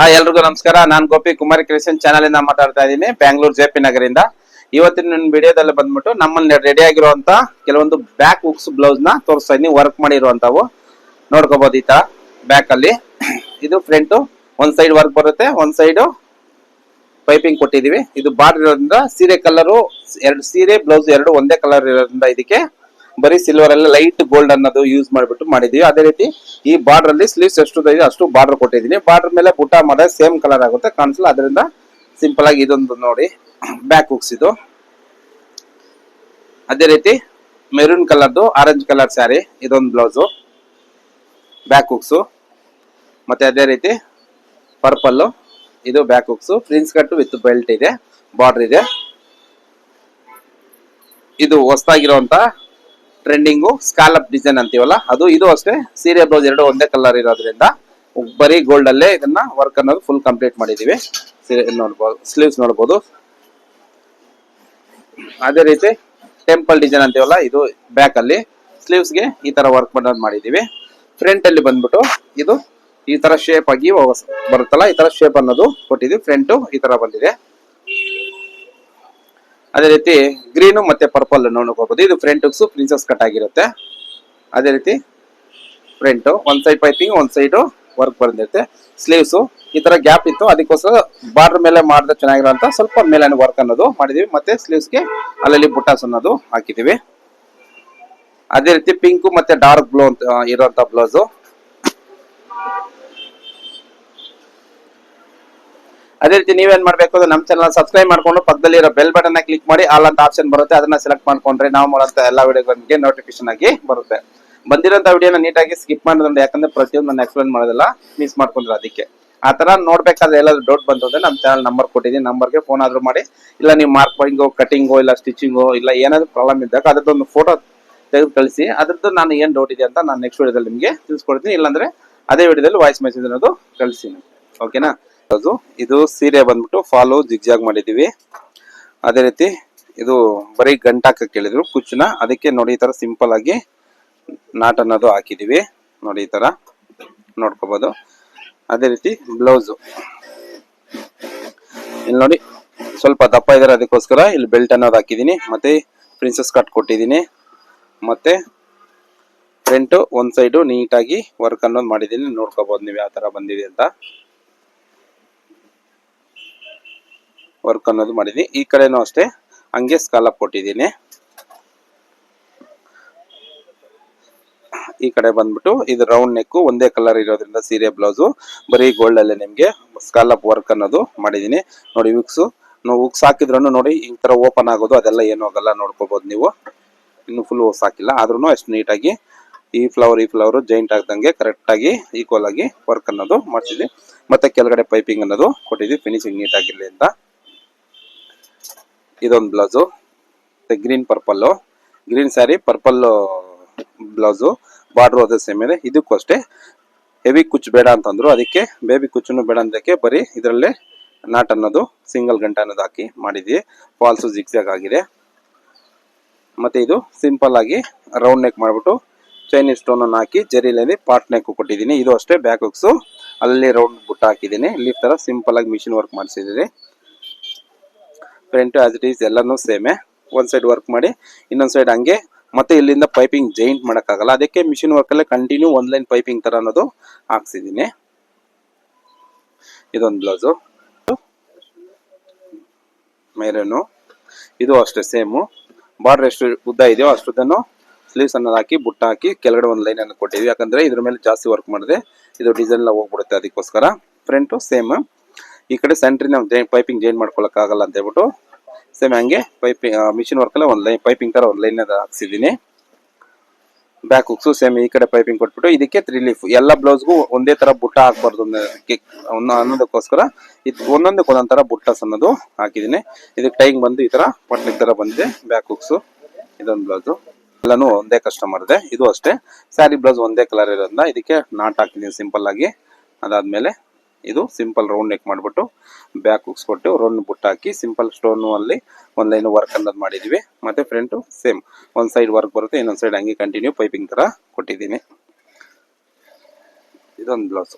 Hi ಎಲ್ರಿಗೂ ನಮಸ್ಕಾರ. ನಾನು ಗೋಪಿ ಕುಮಾರ್ ಕ್ರಿಶನ್ ಚಾನಲ್ ಇಂದ ಮಾತಾಡ್ತಾ ಇದ್ದೀನಿ. ಬ್ಯಾಂಗ್ಳೂರ್ ಜೆ ಪಿ ನಗರಿಂದ. ಇವತ್ತಿನ ವಿಡಿಯೋದಲ್ಲಿ ಬಂದ್ಬಿಟ್ಟು ನಮ್ಮಲ್ಲಿ ರೆಡಿ ಆಗಿರುವಂತ ಕೆಲವೊಂದು ಬ್ಯಾಕ್ ಉಕ್ಸ್ ಬ್ಲೌಸ್ನ ತೋರಿಸ್ತಾ ಇದೀನಿ ವರ್ಕ್ ಮಾಡಿರುವಂತವು ನೋಡ್ಕೋಬಹುದು ಈ ತರ ಬ್ಯಾಕ್ ಅಲ್ಲಿ. ಇದು ಫ್ರಂಟ್ ಒಂದ್ ಸೈಡ್ ವರ್ಕ್ ಬರುತ್ತೆ. ಒಂದ್ ಸೈಡ್ ಪೈಪಿಂಗ್ ಕೊಟ್ಟಿದೀವಿ ಇದು ಬಾರ್ಡರ್ ಇರೋದ್ರಿಂದ ಸೀರೆ ಕಲರು ಎರಡು ಸೀರೆ ಬ್ಲೌಸ್ ಎರಡು ಒಂದೇ ಕಲರ್ ಇರೋದ್ರಿಂದ ಇದಕ್ಕೆ ಬರೀ ಸಿಲ್ವರ್ ಅಲ್ಲಿ ಲೈಟ್ ಗೋಲ್ಡ್ ಅನ್ನೋದು ಯೂಸ್ ಮಾಡಿಬಿಟ್ಟು ಮಾಡಿದೀವಿ. ಅದೇ ರೀತಿ ಈ ಬಾರ್ಡರ್ ಅಲ್ಲಿ ಸ್ಲೀವ್ಸ್ ಎಷ್ಟು ಇದೆ ಅಷ್ಟು ಬಾರ್ಡರ್ ಕೊಟ್ಟಿದ್ದೀನಿ. ಬಾರ್ಡರ್ ಮೇಲೆ ಪುಟ್ಟ ಮಾಡಿದ್ರೆ ಸೇಮ್ ಕಲರ್ ಆಗುತ್ತೆ, ಕಾಣಿಸಲ್ಲ. ಅದರಿಂದ ಸಿಂಪಲ್ ಆಗಿ ಇದೊಂದು ನೋಡಿ ಬ್ಯಾಕ್ ಹುಕ್ಸ್ ಇದು. ಅದೇ ರೀತಿ ಮೆರೂನ್ ಕಲರ್ದು ಆರೆಂಜ್ ಕಲರ್ ಸ್ಯಾರಿ ಇದೊಂದು ಬ್ಲೌಸು ಬ್ಯಾಕ್ ಹುಕ್ಸು ಮತ್ತೆ ಅದೇ ರೀತಿ ಪರ್ಪಲ್ಲು ಇದು back hooks prince cut with belt ಇದೆ ಬಾರ್ಡರ್ ಇದೆ. ಇದು ಹೊಸದಾಗಿರುವಂತ ಟ್ರೆಂಡಿಂಗು ಸ್ಕಾಲಪ್ ಡಿಸೈನ್ ಅಂತೀವಲ್ಲ, ಅದು ಇದು ಅಷ್ಟೇ. ಸೀರೆ ಬ್ಲೌಸ್ ಎರಡು ಒಂದೇ ಕಲರ್ ಇರೋದ್ರಿಂದ ಬರೀ ಗೋಲ್ಡ್ ಅಲ್ಲೇ ಇದನ್ನ ವರ್ಕ್ ಅನ್ನೋದು ಫುಲ್ ಕಂಪ್ಲೀಟ್ ಮಾಡಿದೀವಿ. ಸೀರೆ ನೋಡ್ಬೋದು ಸ್ಲೀವ್ಸ್ ನೋಡ್ಬೋದು. ಅದೇ ರೀತಿ ಟೆಂಪಲ್ ಡಿಸೈನ್ ಅಂತೀವಲ್ಲ, ಇದು ಬ್ಯಾಕ್ ಅಲ್ಲಿ. ಸ್ಲೀವ್ಸ್ಗೆ ಈ ತರ ವರ್ಕ್ ಮಾಡೋದು ಮಾಡಿದೀವಿ. ಫ್ರಂಟ್ ಅಲ್ಲಿ ಬಂದ್ಬಿಟ್ಟು ಇದು ಈ ತರ ಶೇಪ್ ಆಗಿ ಬರುತ್ತಲ್ಲ, ಈ ತರ ಶೇಪ್ ಅನ್ನೋದು ಕೊಟ್ಟಿದ್ವಿ. ಫ್ರಂಟ್ ಈ ತರ ಬಂದಿದೆ. ಅದೇ ರೀತಿ ಗ್ರೀನು ಮತ್ತೆ ಪರ್ಪಲ್ ನೋಡ್ಕೋಬಹುದು ಇದು ಫ್ರಂಟ್ ಪ್ರಿನ್ಸಸ್ ಕಟ್ ಆಗಿರುತ್ತೆ. ಅದೇ ರೀತಿ ಫ್ರಂಟ್ ಒಂದ್ ಸೈಡ್ ಪೈಪಿಂಗ್ ಒಂದ್ ಸೈಡ್ ವರ್ಕ್ ಬಂದಿರುತ್ತೆ. ಸ್ಲೀವ್ಸ್ ಈ ತರ ಗ್ಯಾಪ್ ಇತ್ತು. ಅದಕ್ಕೋಸ್ಕರ ಬಾರ್ಡರ್ ಮೇಲೆ ಮಾಡಿದ್ರೆ ಚೆನ್ನಾಗಿರೋ ಸ್ವಲ್ಪ ಮೇಲೆ ವರ್ಕ್ ಅನ್ನೋದು ಮಾಡಿದೀವಿ. ಮತ್ತೆ ಸ್ಲೀವ್ಸ್ಗೆ ಅಲ್ಲಲ್ಲಿ ಬುಟಾಸ್ ಅನ್ನೋದು ಹಾಕಿದೀವಿ. ಅದೇ ರೀತಿ ಪಿಂಕ್ ಮತ್ತೆ ಡಾರ್ಕ್ ಬ್ಲೂ ಅಂತ, ಇರುವಂತ ಬ್ಲೌಸು ಅದೇ ರೀತಿ ನೀವೇನ್ ಮಾಡ್ಬೇಕು ಅಂದ್ರೆ ನಮ್ಮ ಚಾನಲ್ ಸಬ್ಸ್ಕ್ರೈಬ್ ಮಾಡ್ಕೊಂಡು ಪಕ್ಕದಲ್ಲಿ ಇರೋ ಬೆಲ್ ಬಟನ್ ಕ್ಲಿಕ್ ಮಾಡಿ ಆಲ್ ಅಂತ ಆಪ್ಷನ್ ಬರುತ್ತೆ. ಅದನ್ನ ಸೆಲೆಕ್ಟ್ ಮಾಡ್ಕೊಂಡ್ರೆ ನಾವು ಮಾಡುವಂತ ಎಲ್ಲಾ ವಿಡಿಯೋಗಳಿಗೆ ನೋಟಿಫಿಕೇಶನ್ ಆಗಿ ಬರುತ್ತೆ. ಬಂದಿರೋ ವಿಡಿಯೋನ ನೀಟಾಗಿ ಸ್ಕಿಪ್ ಮಾಡೋದ್ರಿಂದ ಯಾಕಂದ್ರೆ ಪ್ರತಿಯೊಂದು ನಾನು ಎಕ್ಸ್ಪ್ಲೈನ್ ಮಾಡೋದಿಲ್ಲ ಮಿಸ್ ಮಾಡ್ಕೊಂಡ್ರೆ ಅದಕ್ಕೆ. ಆ ತರ ನೋಡ್ಬೇಕಾದ್ರೆ ಎಲ್ಲಾದ್ರೂ ಡೌಟ್ ಬಂತು ಅಂದ್ರೆ ನಮ್ಮ ಚಾನಲ್ ನಂಬರ್ ಕೊಟ್ಟಿದ್ದೀನಿ. ನಂಬರ್ಗೆ ಫೋನ್ ಆದ್ರೂ ಮಾಡಿ. ಇಲ್ಲ ನೀವು ಮಾರ್ಕಿಂಗು ಕಟಿಂಗು ಇಲ್ಲ ಸ್ಟಿಚಿಂಗು ಇಲ್ಲ ಏನಾದ್ರು ಪ್ರಾಬ್ಲಮ್ ಇದ್ದಾಗ ಅದ್ರದ್ದೊಂದು ಫೋಟೋ ತೆಗೆದು ಕಳಿಸಿ. ಅದ್ರದ್ದು ನಾನು ಏನ್ ಡೌಟ್ ಇದೆ ಅಂತ ನಾನು ನೆಕ್ಸ್ಟ್ ವಿಡಿಯೋದಲ್ಲಿ ನಿಮಗೆ ತಿಳಿಸ್ಕೊಡ್ತೀನಿ. ಇಲ್ಲಾಂದ್ರೆ ಅದೇ ವಿಡಿಯೋದಲ್ಲಿ ವಾಯ್ಸ್ ಮೆಸೇಜ್ ಅನ್ನೋದು ಕಳಿಸಿ ಓಕೆನಾ ಅದು. ಇದು ಸೀರೆ ಬಂದ್ಬಿಟ್ಟು ಫಾಲು ಜಿಗ್ಜಾಗ್ ಮಾಡಿದೀವಿ ಅದೇ ರೀತಿ ಇದು ಬರೀ ಗಂಟಾಕ ಕೇಳಿದ್ರು ಕುಚ್ಚನ. ಅದಕ್ಕೆ ನೋಡಿ ಈ ಥರ ಸಿಂಪಲ್ ಆಗಿ ನಾಟ್ ಅನ್ನೋದು ಹಾಕಿದೀವಿ ನೋಡಿ ಈ ತರ ನೋಡ್ಕೋಬೋದು. ಅದೇ ರೀತಿ ಬ್ಲೌಸು. ಇಲ್ಲಿ ನೋಡಿ ಸ್ವಲ್ಪ ದಪ್ಪ ಇದಾರೆ ಅದಕ್ಕೋಸ್ಕರ ಇಲ್ಲಿ ಬೆಲ್ಟ್ ಅನ್ನೋದು ಹಾಕಿದೀನಿ ಮತ್ತೆ ಪ್ರಿನ್ಸಸ್ ಕಟ್ ಕೊಟ್ಟಿದ್ದೀನಿ. ಮತ್ತೆ ಫ್ರಂಟ್ ಒಂದು ಸೈಡು ನೀಟಾಗಿ ವರ್ಕ್ ಅನ್ನೋದು ಮಾಡಿದೀನಿ ನೋಡ್ಕೋಬೋದು ನೀವು ಯಾವ ತರ ಬಂದಿದೆ ಅಂತ. ವರ್ಕ್ ಅನ್ನೋದು ಮಾಡಿದ್ದೀನಿ ಈ ಕಡೆನೂ ಅಷ್ಟೇ. ಹಂಗೆ ಸ್ಕಾಲಪ್ ಕೊಟ್ಟಿದ್ದೀನಿ. ಈ ಕಡೆ ಬಂದ್ಬಿಟ್ಟು ಇದು ರೌಂಡ್ ನೆಕ್ ಒಂದೇ ಕಲರ್ ಇರೋದ್ರಿಂದ ಸೀರೆ ಬ್ಲೌಸು ಬರೀ ಗೋಲ್ಡ್ ಅಲ್ಲೇ ನಿಮಗೆ ಸ್ಕಾಲಪ್ ವರ್ಕ್ ಅನ್ನೋದು ಮಾಡಿದೀನಿ ನೋಡಿ ವಿಕ್ಸ್ ನಾವು ಉಕ್ಸ್ ಹಾಕಿದ್ರು ನೋಡಿ, ಈ ಥರ ಓಪನ್ ಆಗೋದು, ಅದೆಲ್ಲ ಏನೂ ಆಗಲ್ಲ, ನೋಡ್ಕೋಬೋದು ನೀವು. ಇನ್ನು ಫುಲ್ ಹೊಸ ಹಾಕಿಲ್ಲ. ಆದ್ರೂ ಅಷ್ಟು ನೀಟಾಗಿ ಈ ಫ್ಲವರ್ ಈ ಫ್ಲವರ್ ಜಾಯಿಂಟ್ ಆಗ್ದಂಗೆ ಕರೆಕ್ಟ್ ಆಗಿ ಈಕ್ವಲ್ ಆಗಿ ವರ್ಕ್ ಅನ್ನೋದು ಮಾಡ್ತಿದ್ವಿ. ಮತ್ತೆ ಕೆಳಗಡೆ ಪೈಪಿಂಗ್ ಅನ್ನೋದು ಕೊಟ್ಟಿದ್ವಿ. ಫಿನಿಶಿಂಗ್ ನೀಟ್ ಆಗಿರ್ಲಿ ಅಂತ. ಇದೊಂದು blouse. Green purple. Green sari purple blouse. Border ಅದೇ ಸೇಮ್ ಇದೆ. ಇದಕ್ಕೂ ಅಷ್ಟೇ. ಹೆವಿ ಕುಚ್ಚು ಬೇಡ ಅಂತಂದ್ರು. ಅದಕ್ಕೆ ಬೇಬಿ ಕುಚ್ಚನ್ನು ಬೇಡ ಅಂದಕ್ಕೆ ಬರೀ ಇದರಲ್ಲೇ ನಾಟ್ ಅನ್ನೋದು ಸಿಂಗಲ್ ಗಂಟೆ ಅನ್ನೋದು ಹಾಕಿ ಮಾಡಿದ್ವಿ. ಫಾಲ್ಸು ಜಿಗ್ಜಾಗ್ ಆಗಿದೆ. ಮತ್ತೆ ಇದು ಸಿಂಪಲ್ ಆಗಿ ರೌಂಡ್ ನೆಕ್ ಮಾಡ್ಬಿಟ್ಟು ಚೈನೀಸ್ ಸ್ಟೋನ್ ಅನ್ನು ಹಾಕಿ ಜರಿಲಲ್ಲಿ ಪಾರ್ಟ್ ನೆಕ್ ಕೊಟ್ಟಿದ್ದೀನಿ. ಇದು ಅಷ್ಟೇ ಬ್ಯಾಕ್ ಹುಕ್ಸು ಅಲ್ಲಿ ರೌಂಡ್ ಬುಟ್ಟ ಹಾಕಿದ್ದೀನಿ. ಇಲ್ಲಿ ಥರ ಸಿಂಪಲ್ ಆಗಿ ಮಿಷಿನ್ ವರ್ಕ್ ಮಾಡಿಸಿದ್ದೀನಿ ಫ್ರಂಟ್ ಆಸ್ ಇಟ್ ಈಸ್ ಎಲ್ಲನೂ ಸೇಮೆ ಒಂದು ಸೈಡ್ ವರ್ಕ್ ಮಾಡಿ, ಇನ್ನೊಂದು ಸೈಡ್ ಹಂಗೆ, ಮತ್ತೆ ಇಲ್ಲಿಂದ ಪೈಪಿಂಗ್ ಜೈಂಟ್ ಮಾಡೋಕ್ಕಾಗಲ್ಲ. ಅದಕ್ಕೆ ಮಿಷಿನ್ ವರ್ಕಲ್ಲೇ ಕಂಟಿನ್ಯೂ ಒಂದು ಲೈನ್ ಪೈಪಿಂಗ್ ತರ ಅನ್ನೋದು ಹಾಕ್ಸಿದ್ದೀನಿ. ಇದೊಂದು ಬ್ಲೌಸು ಮೇರೇನು ಇದು ಅಷ್ಟೇ ಸೇಮು ಬಾರ್ಡರ್ ಎಷ್ಟು ಉದ್ದ ಇದೆಯೋ ಅಷ್ಟುದನ್ನು ಸ್ಲೀವ್ಸ್ ಅನ್ನೋದು ಹಾಕಿ, ಬುಟ್ಟ ಹಾಕಿ, ಕೆಳಗಡೆ ಒಂದು ಲೈನ್ ಅನ್ನು ಕೊಟ್ಟಿದ್ವಿ. ಯಾಕಂದ್ರೆ ಇದ್ರ ಮೇಲೆ ಜಾಸ್ತಿ ವರ್ಕ್ ಮಾಡಿದೆ, ಇದು ಡಿಸೈನ್ ಎಲ್ಲ ಹೋಗ್ಬಿಡುತ್ತೆ ಅದಕ್ಕೋಸ್ಕರ. ಫ್ರಂಟು ಸೇಮ್ ಈ ಕಡೆ ಸೆಂಟ್ರಿನ ಪೈಪಿಂಗ್ ಚೇಂಜ್ ಮಾಡ್ಕೊಳಕ್ ಆಗಲ್ಲ ಅಂತ ಹೇಳ್ಬಿಟ್ಟು ಸೇಮ್ ಹಂಗೆ ಪೈಪಿಂಗ್ ಮಿಷಿನ್ ವರ್ಕ್ ಎಲ್ಲ ಒಂದು ಲೈನ್ ಪೈಪಿಂಗ್ ತರ ಒಂದು ಲೈನ್ ಹಾಕ್ಸಿದ್ದೀನಿ. ಬ್ಯಾಕ್ ಹುಕ್ಸು ಸೇಮ್ ಈ ಕಡೆ ಪೈಪಿಂಗ್ ಕೊಟ್ಬಿಟ್ಟು ಇದಕ್ಕೆ ತ್ರೀ ಲೀಫ್ ಎಲ್ಲ ಬ್ಲೌಸ್ಗೂ ಒಂದೇ ತರ ಬುಟ್ಟ ಹಾಕ್ಬಾರ್ದು ಅನ್ನೋದಕ್ಕೆ ಅನ್ನೋ- ಅನ್ನೋದಕ್ಕೋಸ್ಕರ. ಇದು ಒಂದೊಂದಕ್ಕೆ ಒಂದೊಂದ್ ತರ ಬುಟ್ಟಸ್ ಅನ್ನೋದು ಹಾಕಿದ್ದೀನಿ. ಇದಕ್ಕೆ ಟೈಮ್ ಬಂದು ಈ ತರ ಪಟ್ಲಿಕ್ ತರ ಬಂದಿದೆ ಬ್ಯಾಕ್ ಹುಕ್ಸು ಇದೊಂದು ಬ್ಲೌಸು ಎಲ್ಲಾನು ಒಂದೇ ಕಸ್ಟಮರ್ದೆ ಇದು ಅಷ್ಟೇ. ಸ್ಯಾರಿ ಬ್ಲೌಸ್ ಒಂದೇ ಕಲರ್ ಇರೋದ್ರಿಂದ ಇದಕ್ಕೆ ನಾಟ್ ಹಾಕಿದೀನಿ ಸಿಂಪಲ್ ಆಗಿ. ಅದಾದ್ಮೇಲೆ ಇದು ಸಿಂಪಲ್ ರೌಂಡ್ ನೆಕ್ ಮಾಡ್ಬಿಟ್ಟು ಬ್ಯಾಕ್ ಹುಕ್ಸ್ ಕೊಟ್ಟು ರೌಂಡ್ ಬುಟ್ ಹಾಕಿ ಸಿಂಪಲ್ ಸ್ಟೋನ್ ಅಲ್ಲಿ ಒಂದು ಲೈನ್ ವರ್ಕ್ ಅನ್ನೋದು ಮಾಡಿದ್ದೀವಿ ಮತ್ತೆ ಫ್ರಂಟ್ ಸೇಮ್ ಒಂದು ಸೈಡ್ ವರ್ಕ್ ಬರುತ್ತೆ, ಇನ್ನೊಂದು ಸೈಡ್ ಹಂಗೆ ಕಂಟಿನ್ಯೂ ಪೈಪಿಂಗ್ ತರ ಕೊಟ್ಟಿದ್ದೀನಿ. ಇದೊಂದು ಬ್ಲೌಸ್